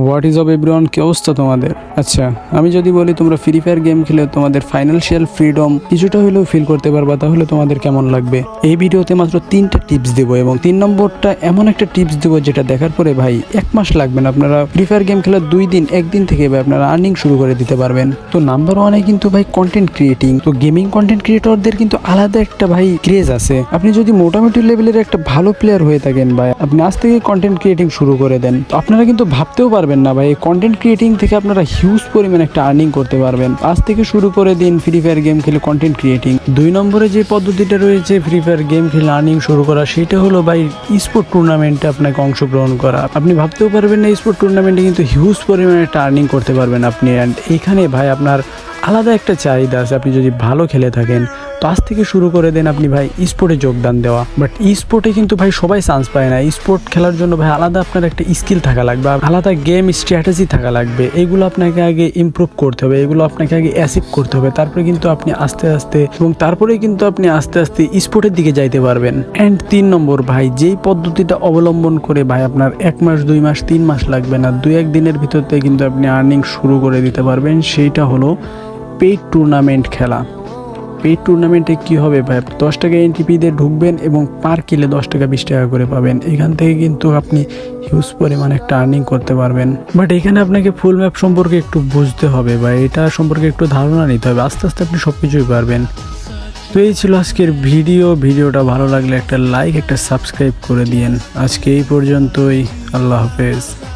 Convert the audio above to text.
What ease of everyone কি অবস্থা তোমাদের? আচ্ছা আমি যদি বলি তোমরা ফ্রি ফায়ার গেম খেলে, তোমাদের ফাইন্যান্সিয়াল ফ্রিডম কিছুটা হলেও ফিল করতে পারবা, তাহলে তোমাদের কেমন লাগবে? এই ভিডিওতে মাত্র তিনটা টিপস দেবো এবং তিন নম্বরটা এমন একটা টিপস দেবো যেটা দেখার পরে ভাই, এক মাস লাগবে না। আপনারা ফ্রি ফায়ার গেম খেলার দুই দিন, একদিন থেকে ভাই আপনারা আর্নিং শুরু করে দিতে পারবেন। তো নাম্বার ওয়ানে কিন্তু ভাই কন্টেন্ট ক্রিয়েটিং তো গেমিং কন্টেন্ট ক্রিয়েটরদের কিন্তু আলাদা একটা ভাই ক্রেজ আছে। আপনি যদি মোটামুটি লেভেলের একটা ভালো প্লেয়ার হয়ে থাকেন ভাই, আপনি আজ থেকে কন্টেন্ট ক্রিয়েটিং শুরু করে দেন। তো আপনারা কিন্তু ভাবতেও পারবেন না ভাই। কন্টেন্ট ক্রিয়েটিং থেকে আপনারা হিউজ পরিমাণ একটা আর্নিং করতে পারবেন। আজ থেকে শুরু করে দিন ফ্রি ফায়ার গেম খেলে কন্টেন্ট ক্রিয়েটিং দুই নম্বরে যে পদ্ধতিটা রয়েছে ফ্রি ফায়ার গেম খেলে আর্নিং শুরু করা, সেটা হলো ভাই স্পোর্ট টুর্নামেন্টে আপনাকে অংশগ্রহণ করা। আপনি ভাবতেও পারবেন না স্পোর্ট টুর্নামেন্টে কিন্তু হিউজ পরিমাণে একটা আর্নিং করতে পারবেন আপনি। অ্যান্ড এখানে ভাই আপনার আলাদা একটা চাহিদা আছে। আপনি যদি ভালো খেলে থাকেন তো আজ থেকে শুরু করে দেন আপনি ভাই স্পোর্টে যোগদান দেওয়া। বাট স্পোর্টে কিন্তু ভাই সবাই চান্স পায় না। স্পোর্ট খেলার জন্য ভাই আলাদা আপনার একটা স্কিল থাকা লাগবে, আলাদা গেম স্ট্র্যাটেজি থাকা লাগবে। এগুলো আপনাকে আগে ইমপ্রুভ করতে হবে, এগুলো আপনাকে আগে অ্যাসিভ করতে হবে। তারপরে কিন্তু আপনি আস্তে আস্তে এবং তারপরে কিন্তু আপনি আস্তে আস্তে স্পোর্টের দিকে যাইতে পারবেন। অ্যান্ড তিন নম্বর ভাই, যেই পদ্ধতিটা অবলম্বন করে ভাই আপনার এক মাস, দুই মাস, তিন মাস লাগবে না। দুই, এক দিনের ভিতরতে কিন্তু আপনি আর্নিং শুরু করে দিতে পারবেন। সেইটা হলো পেইড টুর্নামেন্ট খেলা। পেইড টুর্নামেন্টে কি হবে? ভাই, দশ টাকা এনটিপি দিয়ে ঢুকবেন এবং পার কিলে দশ টাকা, বিশ টাকা করে পাবেন। এখান থেকে কিন্তু আপনি হিউজ পরিমাণ একটা আর্নিং করতে পারবেন। বাট এখানে আপনাকে ফুল ম্যাপ সম্পর্কে একটু বুঝতে হবে বা এটা সম্পর্কে একটু ধারণা নিতে হবে। আস্তে আস্তে আপনি সব কিছুই পারবেন। তো এই ছিল আজকের ভিডিও ভিডিওটা ভালো লাগলে একটা লাইক একটা সাবস্ক্রাইব করে দিয়েন। আজকে এই পর্যন্তই। আল্লাহ হাফেজ।